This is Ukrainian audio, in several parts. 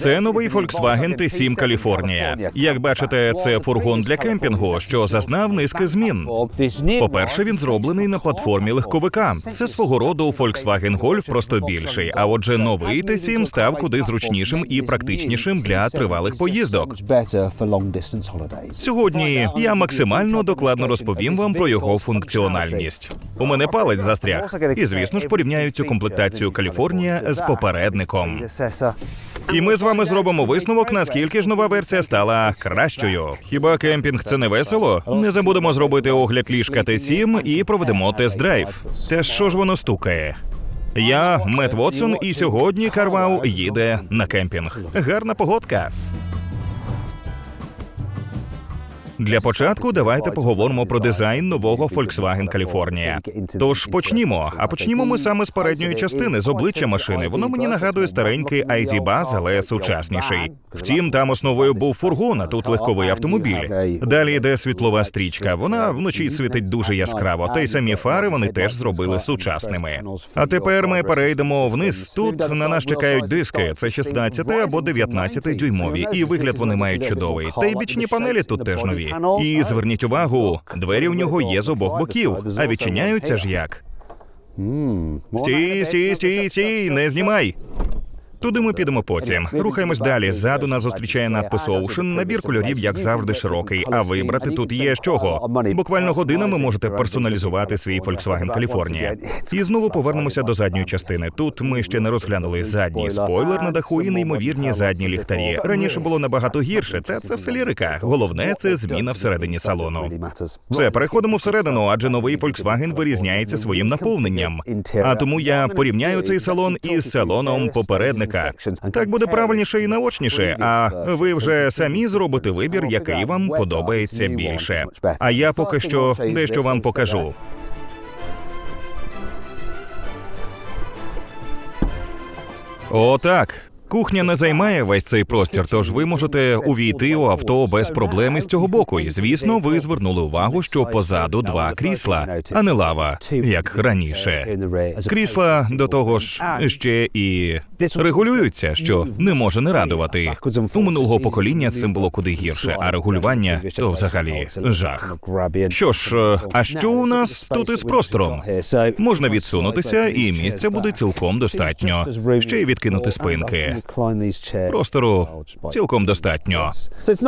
Це новий Volkswagen T7 California. Як бачите, це фургон для кемпінгу, що зазнав низки змін. По-перше, він зроблений на платформі легковика. Це свого роду Volkswagen Golf, просто більший. А отже, новий T7 став куди зручнішим і практичнішим для тривалих поїздок. Сьогодні я максимально докладно розповім вам про його функціональність. У мене палець застряг, і звісно ж порівняю цю комплектацію Каліфорнія з попередником. І ми з вами зробимо висновок, наскільки ж нова версія стала кращою. Хіба кемпінг це не весело? Не забудемо зробити огляд ліжка Т7 і проведемо тест-драйв. Та що ж воно стукає? Я Мет Вотсон, і сьогодні Карвау їде на кемпінг. Гарна погодка. Для початку давайте поговоримо про дизайн нового Volkswagen California. Тож почнімо. А почнімо ми саме з передньої частини з обличчя машини. Воно мені нагадує старенький ID Buzz, але сучасніший. Втім, там основою був фургон, а тут легковий автомобіль. Далі йде світлова стрічка. Вона вночі світить дуже яскраво, та й самі фари вони теж зробили сучасними. А тепер ми перейдемо вниз. Тут на нас чекають диски. Це 16 або 19 дюймові, і вигляд вони мають чудовий. Та й бічні панелі тут теж нові. І зверніть увагу, двері в нього є з обох боків, а відчиняються ж як. Стій, стій, стій, стій, не знімай. Туди ми підемо потім. Рухаємось далі. Ззаду нас зустрічає надпис Ocean. Набір кольорів, як завжди, широкий. А вибрати тут є з чого. Буквально годинами можете персоналізувати свій Volkswagen California. І знову повернемося до задньої частини. Тут ми ще не розглянули задній спойлер на даху і неймовірні задні ліхтарі. Раніше було набагато гірше, та це все лірика. Головне це зміна всередині салону. Все, переходимо всередину, адже новий Volkswagen вирізняється своїм наповненням. А тому я порівняю цей салон із салоном попередника. Так буде правильніше і наочніше. А ви вже самі зробите вибір, який вам подобається більше. А я поки що дещо вам покажу. Отак. Кухня не займає весь цей простір, тож ви можете увійти у авто без проблем із цього боку. І звісно, ви звернули увагу, що позаду два крісла, а не лава, як раніше. Крісла до того ж ще і регулюються, що не може не радувати. У минулого покоління з цим було куди гірше, а регулювання то взагалі жах. Що ж, е, а що у нас тут із простором? Можна відсунутися, і місця буде цілком достатньо. Ще й відкинути спинки. Простору цілком достатньо.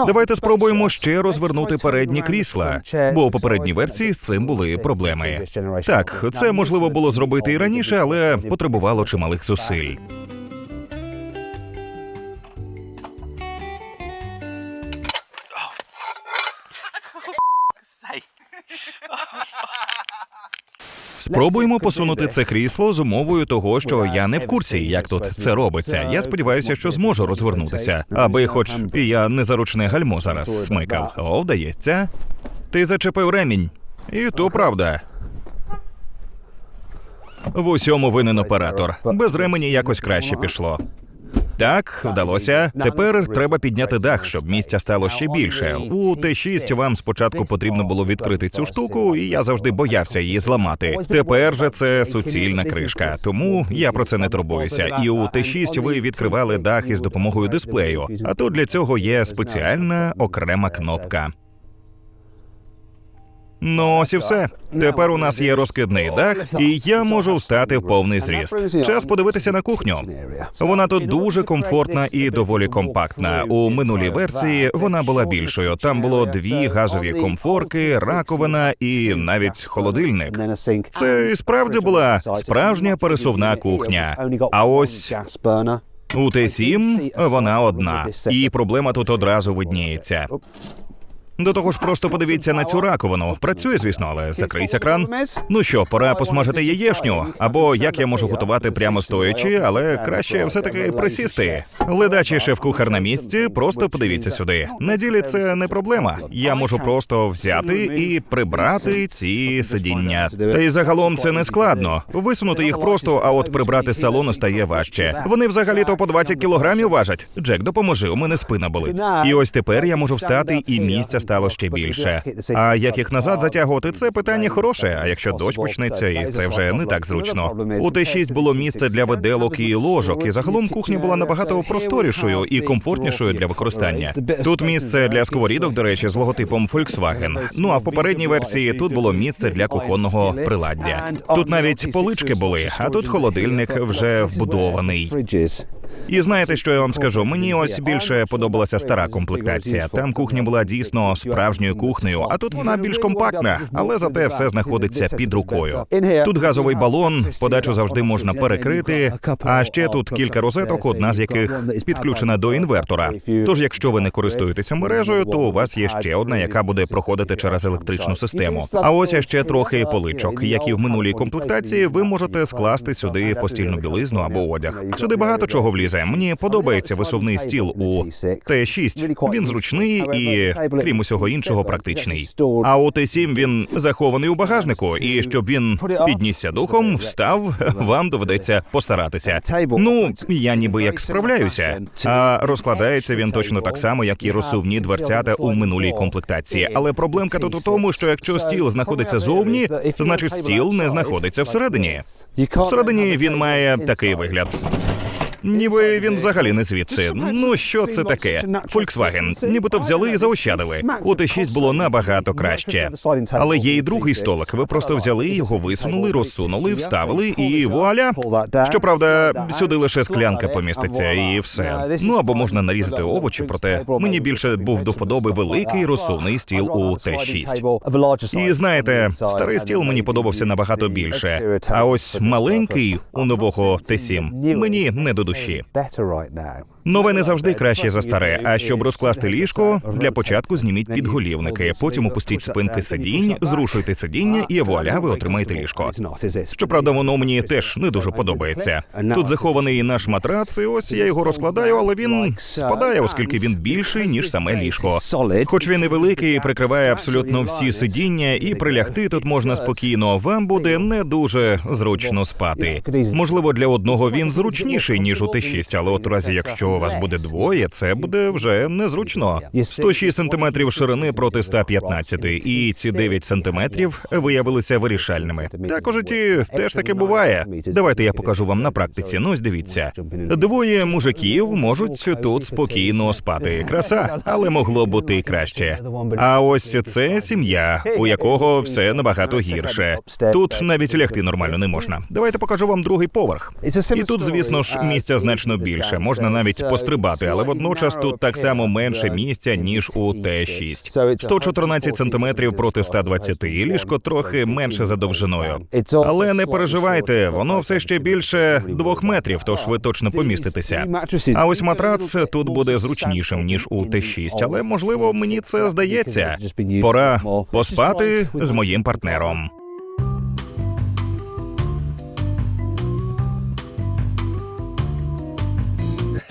Давайте спробуємо ще розвернути передні крісла, бо у попередній версії з цим були проблеми. Так, це можливо було зробити і раніше, але потребувало чималих зусиль. Спробуємо посунути це крісло з умовою того, що я не в курсі, як тут це робиться. Я сподіваюся, що зможу розвернутися, аби, хоч і я не заручне гальмо зараз смикав. О, вдається. Ти зачепив ремінь. І то правда. В усьому винен оператор. Без ремені якось краще пішло. Так, вдалося. Тепер треба підняти дах, щоб місця стало ще більше. У Т6 вам спочатку потрібно було відкрити цю штуку, і я завжди боявся її зламати. Тепер же це суцільна кришка, тому я про це не турбуюся. І у Т6 ви відкривали дах із допомогою дисплею. А тут для цього є спеціальна окрема кнопка. Ну, ось і все. Тепер у нас є розкидний дах, і я можу встати в повний зріст. Час подивитися на кухню. Вона тут дуже комфортна і доволі компактна. У минулій версії вона була більшою. Там було дві газові комфорки, раковина і навіть холодильник. Це і справді була справжня пересувна кухня. А ось у Т7 вона одна, і проблема тут одразу видніється. До того ж, просто подивіться на цю раковину. Працює, звісно, але закрийся кран. Ну що, пора посмажити яєшню. Або як я можу готувати прямо стоячи, але краще все-таки присісти. Ледачий шеф-кухар на місці, просто подивіться сюди. На ділі це не проблема. Я можу просто взяти і прибрати ці сидіння. Та й загалом це не складно. Висунути їх просто, а от прибрати салону стає важче. Вони взагалі-то по 20 кілограмів важать. Джек, допоможи, у мене спина болить. І ось тепер я можу встати, і місця стало ще більше. А як їх назад затягувати, це питання хороше. А якщо дощ почнеться, і це вже не так зручно. У Т6 було місце для виделок і ложок, і загалом кухня була набагато просторішою і комфортнішою для використання. Тут місце для сковорідок, до речі, з логотипом Volkswagen. Ну а в попередній версії тут було місце для кухонного приладдя. Тут навіть полички були, а тут холодильник вже вбудований. І знаєте, що я вам скажу? Мені ось більше подобалася стара комплектація. Там кухня була дійсно справжньою кухнею, а тут вона більш компактна, але зате все знаходиться під рукою. Тут газовий балон, подачу завжди можна перекрити. А ще тут кілька розеток, одна з яких підключена до інвертора. Тож, якщо ви не користуєтеся мережею, то у вас є ще одна, яка буде проходити через електричну систему. А ось ще трохи поличок. Як і в минулій комплектації, ви можете скласти сюди постільну білизну або одяг. Сюди багато чого влізе. Мені подобається висувний стіл у Т6. Він зручний і, крім усього іншого, практичний. А у Т7 він захований у багажнику, і щоб він піднісся духом, встав, вам доведеться постаратися. Ну, я ніби як справляюся. А розкладається він точно так само, як і розсувні дверцята у минулій комплектації. Але проблемка тут у тому, що якщо стіл знаходиться зовні, значить стіл не знаходиться всередині. Всередині він має такий вигляд. Ніби він взагалі не звідси. Ну що це таке? Volkswagen. Нібито взяли і заощадили. У Т6 було набагато краще. Але є і другий столик. Ви просто взяли його, висунули, розсунули, вставили і вуаля. Щоправда, сюди лише склянка поміститься і все. Ну або можна нарізати овочі, проте мені більше був до вподоби великий розсувний стіл у Т6. І знаєте, старий стіл мені подобався набагато більше. А ось маленький у нового Т7 мені не до душі. Нове не завжди краще за старе. А щоб розкласти ліжко, для початку зніміть підголівники, потім опустіть спинки сидінь, зрушуйте сидіння, і вуаля, ви отримаєте ліжко. Щоправда, воно мені теж не дуже подобається. Тут захований наш матрац, і ось я його розкладаю, але він спадає, оскільки він більший ніж саме ліжко. Хоч він і великий, прикриває абсолютно всі сидіння, і прилягти тут можна спокійно. Вам буде не дуже зручно спати. Можливо, для одного він зручніший ніж у Т6, але от разі, якщо у вас буде двоє, це буде вже незручно. 106 сантиметрів ширини проти 115, і ці 9 сантиметрів виявилися вирішальними. Так у житті теж таке буває. Давайте я покажу вам на практиці. Ну, дивіться. Двоє мужиків можуть тут спокійно спати. Краса, але могло бути краще. А ось це сім'я, у якого все набагато гірше. Тут навіть лягти нормально не можна. Давайте покажу вам другий поверх. І тут, звісно ж, місця значно більше. Можна навіть пострибати, але водночас тут так само менше місця ніж у Т6. 114 сантиметрів проти 120, і ліжко трохи менше за довжиною. Але не переживайте, воно все ще більше двох метрів, тож ви точно поміститеся. А ось матрац тут буде зручнішим ніж у Т6, але можливо мені це здається. Пора поспати з моїм партнером.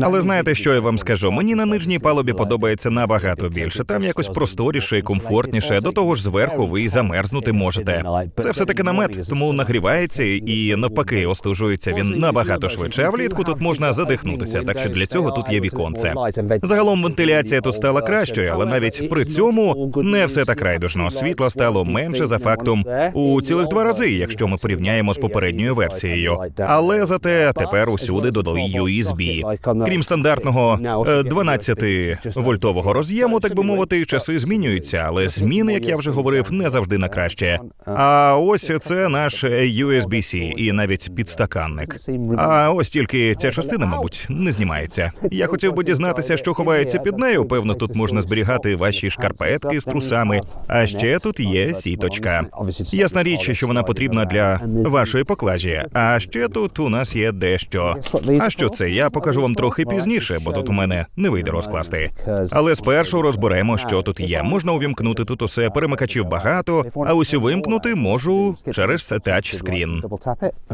Але знаєте, що я вам скажу? Мені на нижній палубі подобається набагато більше. Там якось просторіше і комфортніше. До того ж, зверху ви й замерзнути можете. Це все таки намет, тому нагрівається і навпаки остужується він набагато швидше. А влітку тут можна задихнутися. Так що для цього тут є віконце. Загалом вентиляція тут стала кращою, але навіть при цьому не все так райдужно. Світла стало менше за фактом у цілих два рази, якщо ми порівняємо з попередньою версією. Але зате тепер усюди додали USB. Крім стандартного 12-вольтового роз'єму, так би мовити, часи змінюються, але зміни, як я вже говорив, не завжди на краще. А ось це наш USB-C і навіть підстаканник. А ось тільки ця частина, мабуть, не знімається. Я хотів би дізнатися, що ховається під нею. Певно, тут можна зберігати ваші шкарпетки з трусами. А ще тут є сіточка. Ясна річ, що вона потрібна для вашої поклажі. А ще тут у нас є дещо. А що це? Я покажу вам трохи пізніше, бо тут у мене не вийде розкласти. Але спершу розберемо, що тут є. Можна увімкнути тут усе, перемикачів багато, а ось вимкнути можу через це тачскрін.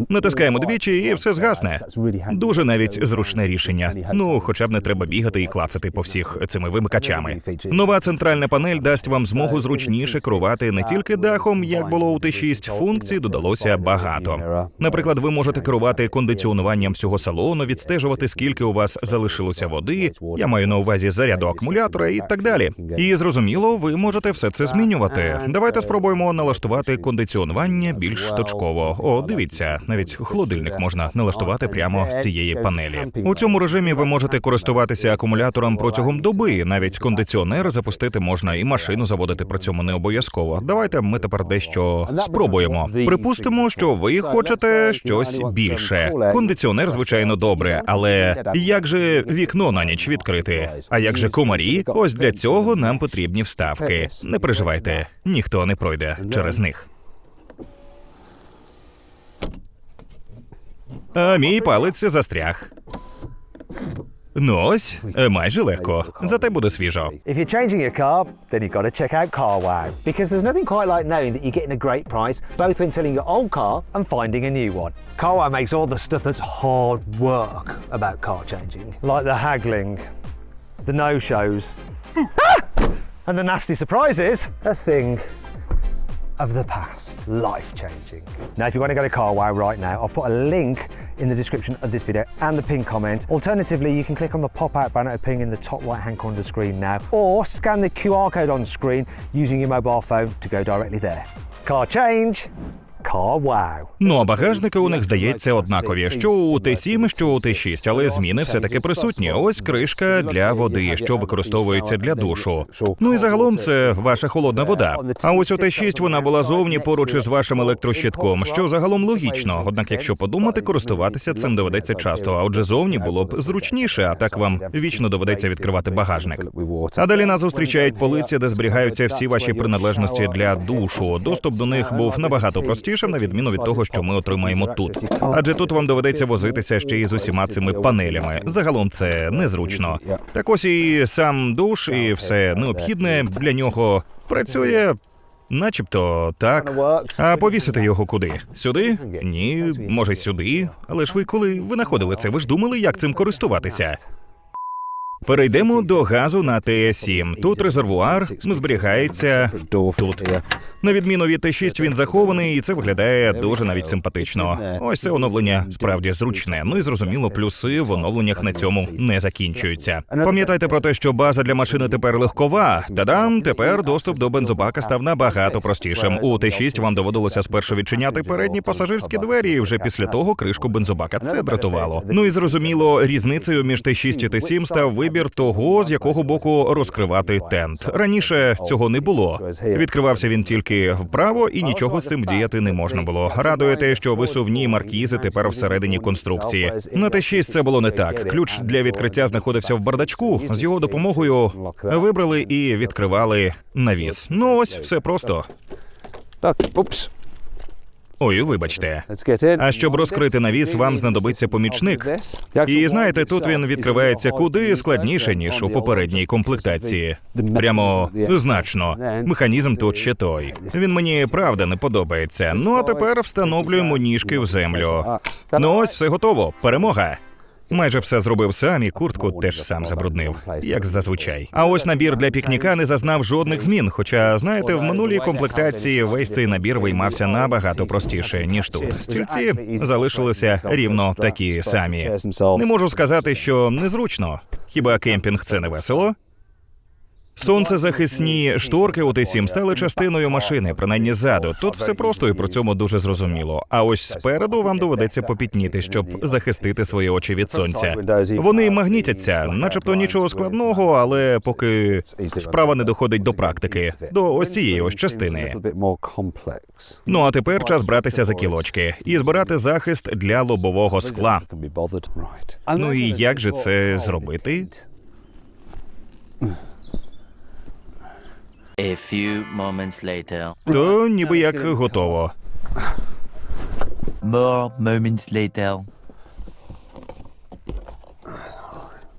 Натискаємо двічі, і все згасне. Дуже навіть зручне рішення. Ну, хоча б не треба бігати і клацати по всіх цими вимикачами. Нова центральна панель дасть вам змогу зручніше керувати не тільки дахом, як було у Т6, функцій додалося багато. Наприклад, ви можете керувати кондиціонуванням всього салону, відстежувати скільки у вас вас залишилося води, я маю на увазі заряду акумулятора і так далі. І зрозуміло, ви можете все це змінювати. Давайте спробуємо налаштувати кондиціонування більш точково. О, дивіться, навіть холодильник можна налаштувати прямо з цієї панелі. У цьому режимі ви можете користуватися акумулятором протягом доби. Навіть кондиціонер запустити можна і машину заводити при цьому не обов'язково. Давайте ми тепер дещо спробуємо. Припустимо, що ви хочете щось більше. Кондиціонер, звичайно, добре, але як же вікно на ніч відкрити? А як же комарі? Ось для цього нам потрібні вставки. Не переживайте, ніхто не пройде через них. А мій палець застряг. Ну ось, е, майже легко. Зате буде свіжо. If you're changing your car, then you've got to check out CarWow. Because there's nothing quite like knowing that you're getting a great price, both when selling your old car and finding a new one. CarWow makes all the stuff that's hard work about car changing, like the haggling, the no-shows, and the nasty surprises, a thing of the past. Life changing. Now, if you want to go to CarWow right now, I've put a link in the description of this video and the pinned comment. Alternatively, you can click on the pop out banner appearing in the top right hand corner of the screen now, or scan the QR code on screen using your mobile phone to go directly there. Car change. Ну а багажники у них здається однакові, що у Т7, що у Т6, але зміни все таки присутні. Ось кришка для води, що використовується для душу. Ну і загалом це ваша холодна вода. А ось у Т6 вона була зовні поруч із вашим електрощитком, що загалом логічно. Однак, якщо подумати, користуватися цим доведеться часто. А отже, зовні було б зручніше, а так вам вічно доведеться відкривати багажник. А далі нас зустрічають полиці, де зберігаються всі ваші приналежності для душу. Доступ до них був набагато простішим, на відміну від того, що ми отримаємо тут. Адже тут вам доведеться возитися ще й з усіма цими панелями. Загалом це незручно. Так ось і сам душ, і все необхідне для нього працює. Начебто так. А повісити його куди? Сюди? Ні, може сюди. Але ж ви коли винаходили це, ви ж думали, як цим користуватися? Перейдемо до газу на ТС7. Тут резервуар зберігається тут. На відміну від Т6, він захований, і це виглядає дуже навіть симпатично. Ось це оновлення справді зручне. Ну і зрозуміло, плюси в оновленнях на цьому не закінчуються. Пам'ятайте про те, що база для машини тепер легкова. Та-дам, тепер доступ до бензобака став набагато простішим. У Т6 вам доводилося спершу відчиняти передні пасажирські двері, і вже після того кришку бензобака. Це дратувало. Ну і зрозуміло, різницею між Т6 і Т7 став вибір того, з якого боку розкривати тент. Раніше цього не було. Відкривався він тільки вправо, і нічого з цим вдіяти не можна було. Радує те, що висувні маркізи тепер всередині конструкції. На Т6 це було не так. Ключ для відкриття знаходився в бардачку. З його допомогою вибрали і відкривали навіс. Ну ось все просто. Look, oops. Ой, вибачте. А щоб розкрити навіс, вам знадобиться помічник. І знаєте, тут він відкривається куди складніше ніж у попередній комплектації. Прямо значно. Механізм тут ще той. Він мені правда не подобається. Ну а тепер встановлюємо ніжки в землю. Ну ось все готово. Перемога. Майже все зробив сам і куртку теж сам забруднив, як зазвичай. А ось набір для пікніка не зазнав жодних змін. Хоча, знаєте, в минулій комплектації весь цей набір виймався набагато простіше ніж тут. Стільці залишилися рівно такі самі. Не можу сказати, що незручно. Хіба кемпінг це не весело? Сонцезахисні шторки у Т7 стали частиною машини, принаймні ззаду. Тут все просто і при цьому дуже зрозуміло. А ось спереду вам доведеться попітніти, щоб захистити свої очі від сонця. Вони магнітяться, начебто нічого складного, але поки справа не доходить до практики, до ось цієї ось частини. Ну а тепер час братися за кілочки і збирати захист для лобового скла. Ну і як же це зробити? A few moments later. То ніби як готово. More moments later.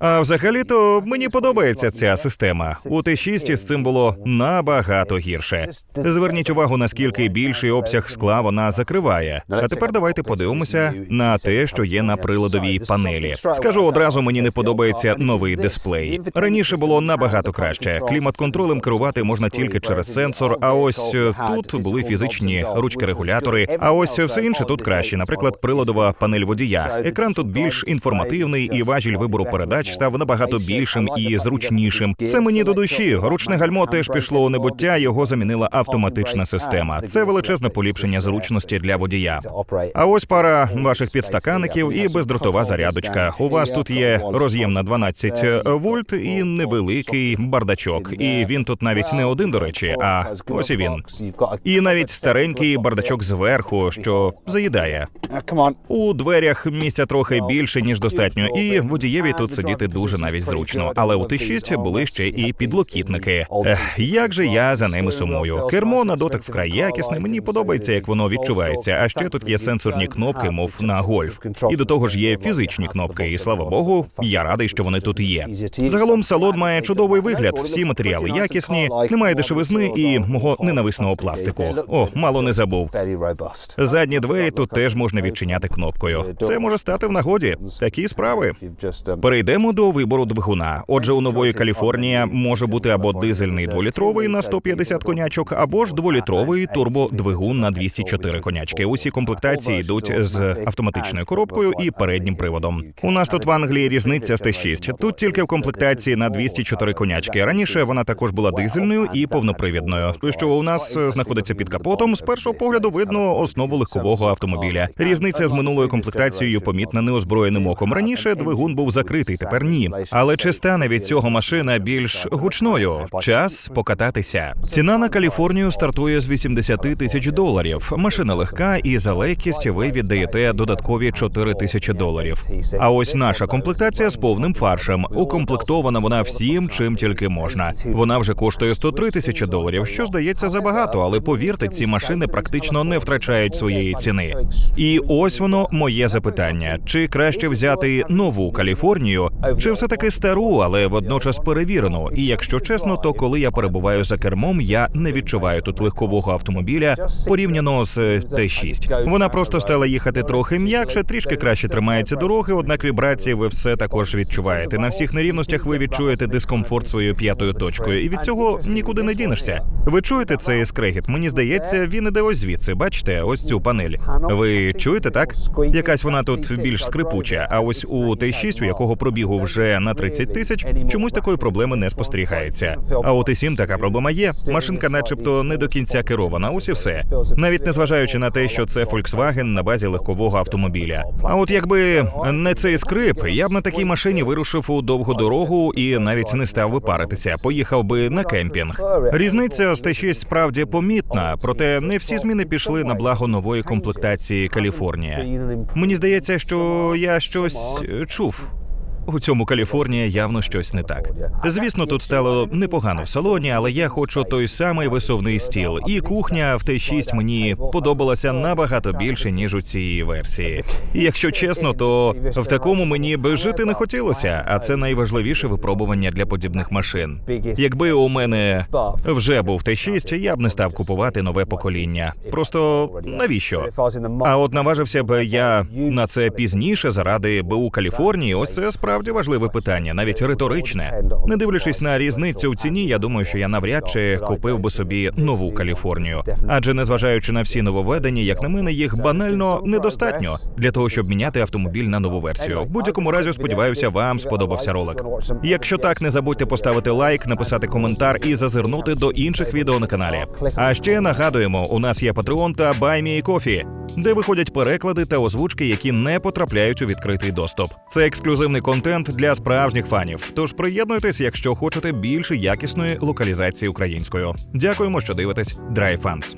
А взагалі-то мені подобається ця система. У Т6 з цим було набагато гірше. Зверніть увагу, наскільки більший обсяг скла вона закриває. А тепер давайте подивимося на те, що є на приладовій панелі. Скажу одразу, мені не подобається новий дисплей. Раніше було набагато краще. Клімат-контролем керувати можна тільки через сенсор. А ось е, тут були фізичні ручки-регулятори. А ось все інше тут краще. Наприклад, приладова панель водія. Екран тут більш інформативний, і важіль вибору передач став набагато більшим і зручнішим. Це мені до душі. Ручне гальмо теж пішло у небуття. Його замінила автоматична система. Це величезне поліпшення зручності для водія. А ось пара ваших підстаканників і бездротова зарядочка. У вас тут є роз'єм на 12 вольт і невеликий бардачок. І він тут навіть не один, до речі, а ось і він. І навіть старенький бардачок зверху, що заїдає. У дверях місця трохи більше ніж достатньо, і водієві тут сидіти дуже навіть зручно. Але у Т6 були ще і підлокітники. Ех, як же я за ними сумую. Кермо на дотик вкрай якісне. Мені подобається, як воно відчувається. А ще тут є сенсорні кнопки, мов на гольф. І до того ж є фізичні кнопки. І слава Богу, я радий, що вони тут є. Загалом салон має чудовий вигляд. Всі матеріали якісні, немає дешевизни і мого ненависного пластику. О, мало не забув. Задні двері тут теж можна відчиняти кнопкою. Це може стати в нагоді. Такі справи. Um, Перейдемо до вибору двигуна. Отже, у нової Каліфорнія може бути або дизельний дволітровий на 150 конячок, або ж дволітровий турбодвигун на 204 конячки. Усі комплектації йдуть з автоматичною коробкою і переднім приводом. У нас тут в Англії різниця з Т6. Тут тільки в комплектації на 204 конячки. Раніше вона також була дизельною і повнопривідною. Що у нас е, знаходиться під капотом, з першого погляду видно основу легкового автомобіля. Різниця з минулою комплектацією помітна неозброєним оком. Раніше двигун був закритий, тепер ні. Але чи стане від цього машина більш гучною? Час покататися. Ціна на Каліфорнію стартує з 80 тисяч доларів. Машина легка, і за легкість ви віддаєте додаткові 4 тисячі доларів. А ось наша комплектація з повним фаршем. Укомплектована вона всім, чим тільки можна. Вона вже коштує 103 тисячі доларів, що здається забагато, але повірте, ці машини практично не втрачають своєї ціни. І ось воно моє запитання: чи краще взяти нову Каліфорнію, чи все таки стару, але водночас перевірену? І якщо чесно, то коли я перебуваю за кермом, я не відчуваю тут легкового автомобіля порівняно з е, Т6. Вона просто стала їхати трохи м'якше, трішки краще тримається дороги, однак вібрації ви все також відчуваєте. На всіх нерівностях ви відчуєте дискомфорт своєю п'ятою точкою, і від цього нікуди не дінешся. Ви чуєте цей скрегіт? Мені здається, він іде ось звідси. Бачите, ось цю панель. Ви чуєте так? Якась вона тут більш скрипуча. А ось у Т6, у якого пробігу вже на 30 тисяч, чомусь такої проблеми не спостерігається. А у Т7 така проблема є. Машинка, начебто, не до кінця керована. Ось і все. Навіть незважаючи на те, що це Volkswagen на базі легкового автомобіля. А от якби не цей скрип, я б на такій машині вирушив у довгу дорогу і навіть не став би паритися. Поїхав би на кемпінг. Різниця з Т6 справді помітна, проте не всі зміни пішли на благо нової комплектації Каліфорнія. Мені здається, що я щось чув. У цьому Каліфорнія явно щось не так. Звісно, тут стало непогано в салоні, але я хочу той самий висувний стіл. І кухня в Т6 мені подобалася набагато більше ніж у цій версії. І якщо чесно, то в такому мені би жити не хотілося, а це найважливіше випробування для подібних машин. Якби у мене вже був Т6, я б не став купувати нове покоління. Просто навіщо? А от наважився б я на це пізніше заради БУ Каліфорнії. Ось це справді важливе питання, навіть риторичне. Не дивлячись на різницю в ціні, я думаю, що я навряд чи купив би собі нову Каліфорнію. Адже незважаючи на всі нововведення, як на мене, їх банально недостатньо для того, щоб міняти автомобіль на нову версію. В будь-якому разі, сподіваюся, вам сподобався ролик. Якщо так, не забудьте поставити лайк, написати коментар і зазирнути до інших відео на каналі. А ще нагадуємо, у нас є Patreon та BuyMeCoffee, де виходять переклади та озвучки, які не потрапляють у відкритий доступ. Це ексклюзивний контент для справжніх фанів. Тож приєднуйтесь, якщо хочете більше якісної локалізації українською. Дякуємо, що дивитесь Драйв Фанс.